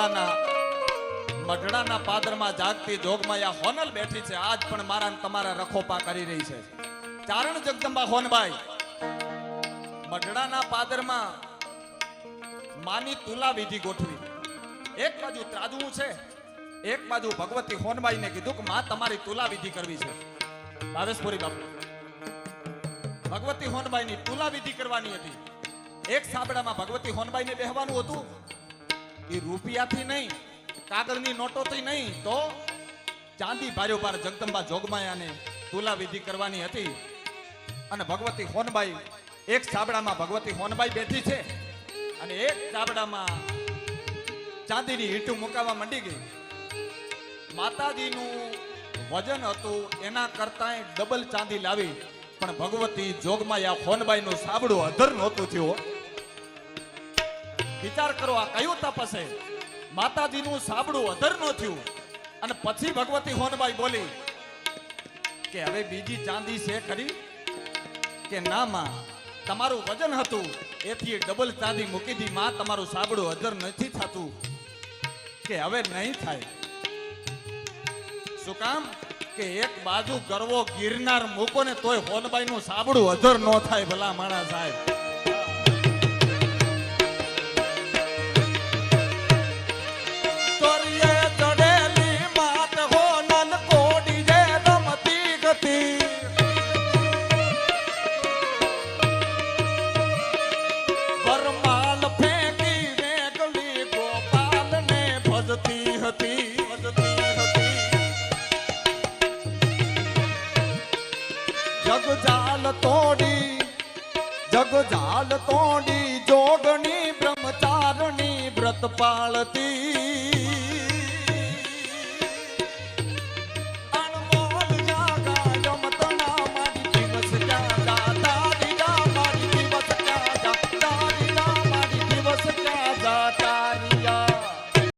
મઢડાના મઢડાના પાદરમાં જાગતી જોગમાયા હોનલ બેઠી છે. આજ પણ મારા તમારા રખોપા કરી રહી છે. ચારણ જગદંબા હોનભાઈ મઢડાના પાદરમાં માની તુલા વિધિ ગોઠવી. એક બાજુ ત્રાજવું છે, એક બાજુ ભગવતી હોનબાઈને કીધું કે માં તમારી તુલા વિધિ કરવી છે. ભાવેશપુરી બાપુ, ભગવતી હોનબાઈની તુલા વિધિ કરવાની હતી. એક સાબડામાં ભગવતી હોનબાઈને બેહવાનું હતું. એ રૂપિયાથી નહીં, કાગળની નોટોથી નહીં, તો ચાંદી ભાર્યોભાર જગદંબા જોગમાયાને તુલા વિધિ કરવાની હતી. અને ભગવતી હોનબાઈ, એક સાબડામાં ભગવતી હોનબાઈ બેઠી છે. અને એક સાબડામાં ચાંદીની હીટું મુકાવા માંડી ગઈ. માતાજીનું વજન હતું, એના કરતા ડબલ ચાંદી લાવી. પણ ભગવતી જોગમાયા હોનબાઈનું સાબડું અધર નહોતું થયું. વિચાર કરો, આ કયું તપ હશે માતાજીનું સાબડું અધર ન થયું. અને પછી ભગવતી હોનબાઈ બોલી કે હવે બીજી ચાંદી છે ખરી? કે ના માં, તમારું વજન હતું. એથી ડબલ ચાંદી મૂકી દી. માં તમારું સાબડું અધર નથી થતું. કે હવે નહીં થાય. શું કામ? કે એક બાજુ ગરવો ગિરનાર મૂકો ને તોય હોનબાઈ નું સાબડું અધર ન થાય ભલા માણા સાહેબ. જગજાલ તોડી જગજાલ તોડી જોગણી બ્રહ્મચારણી વ્રત પાળતી.